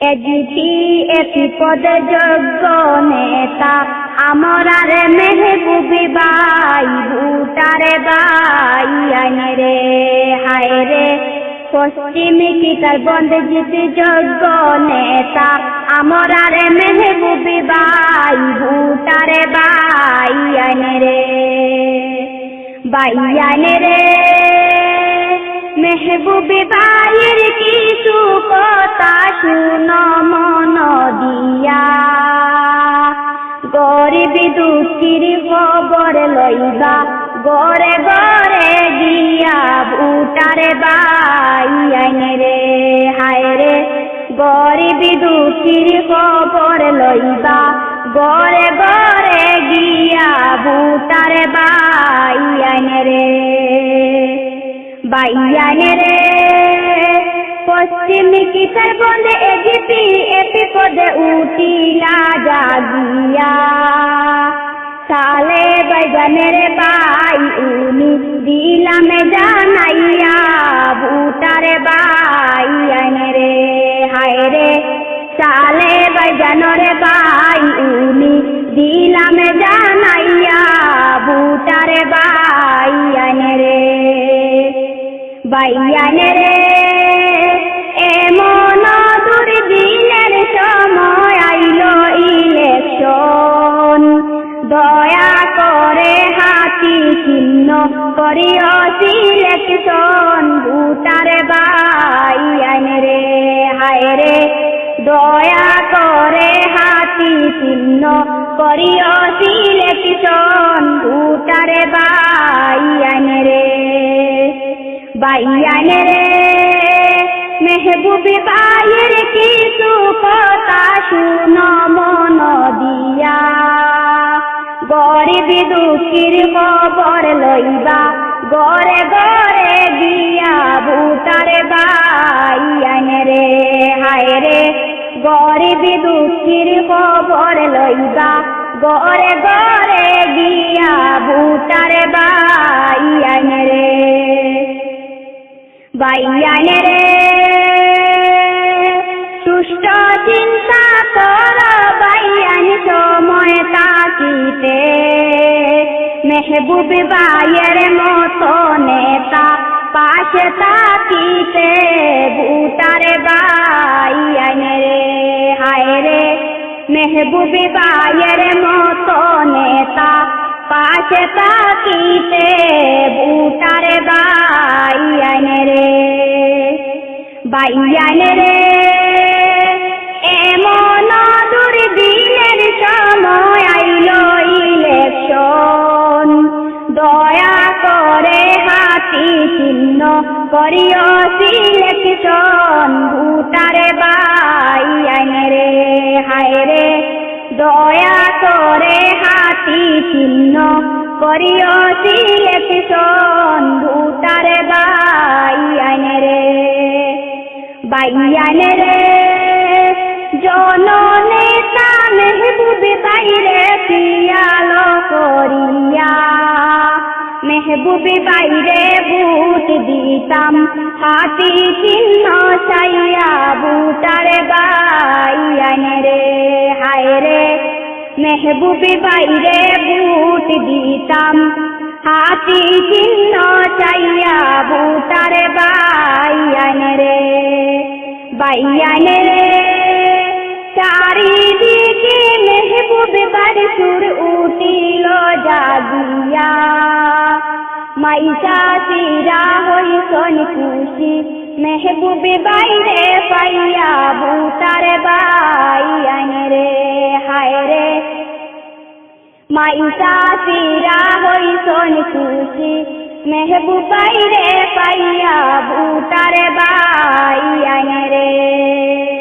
AGP AP পদে যোগ্য নেতা আমরারে মেহবুবি বাই ভুটারে বাই আইনে রে, হায় রে। পশ্চিমী কিতার বন্ধ জিতি যোগ্য নেতা আমরারে মেহবুবি বাই ভুটারে বাই আইনে রে। বাই আইনে রে। মেহবুবি বাইর কিছু কথা শুন মন দিয়া। গরিবি দুঃখীর খবর লইবা গড়ে গড়ে গিয়া ভুটারে বাই আইনে রে, হায় রে। গরিবি দুঃখীর খবর লইবা গড়ে গড়ে গিয়া ভুটারে বাই বাইয়ানে রে পশ্চিমী কিতার বন্ধে এজিপি এপি পদে উঠিলা জাগিয়া। সালে বাইগানের বাই উনি দিলামে বাইয়ানে রে এমন দুর্দিনের সময় আইলো ইলেকশন দয়া করে হাতি চিহ্ন করিও সিলেকশন ভুটারে বাইয়ানে রে হায় রে দয়া করে হাতি চিহ্ন করিও সিলেকশন বাইয়ানে রে মেহবুবি বাইয়ের কিছু কথা শুন মন দিয়া। গরিবি দুঃখীর খবর লইবা গড়ে গড়ে গিয়া ভূতারে বাইয়ানে রে হায় রে গরিবি দুঃখীর খবর লইবা গড়ে গড়ে গিয়া ভূতারে বাইয়ানে রে বাইয়ানে রে সুষ্ঠ চিন্তা কর বাইয়ান, সময় তাকিতে মেহবুব বাইয়ের মতো নেতা পাশে তাকিতে ভুটারে বাইয়ানে রে, হায় মেহবুব বাইয়ের মতো নেতা পাশে তাকিতে ভুটারে বাইয়ানে বাইয়ানে রে এমন দুর্দিনের সময় আইলো ইলেকশন দয়া করে হাতি চিহ্ন করিও সিলেকশন ভুটারে বাইয়ানে রে হায় রে। দয়া করে হাতি চিহ্ন করিও সিলেকশন ভুটারে বাইয়ানে রে জননেতা মেহবুবি বাইরে পিয়ালো করিয়া, মেহবুবি বাইরে বুট দিতাম, হাতি চিহ্ন চাইয়া বুটারে বাইয়ানে রে হায় রে, মেহবুবি বাইরে বুট দিতাম, হাতি চিহ্ন চাইয়া বুটারে বাইয়ানে রে বাইয়ানে রে চারিদিকে মেহবুব বাড়ি সুর উঠিল জাগিয়া। মাইসা সিরা হইসন খুশি, মেহবুব বাইরে পাইয়া ভূতারে বাইয়ানে রে হায় রে। মাইসা সিরা হইসন খুশি মেহবুব রে পাইয়া ভূতারে বাইয়ানে রে।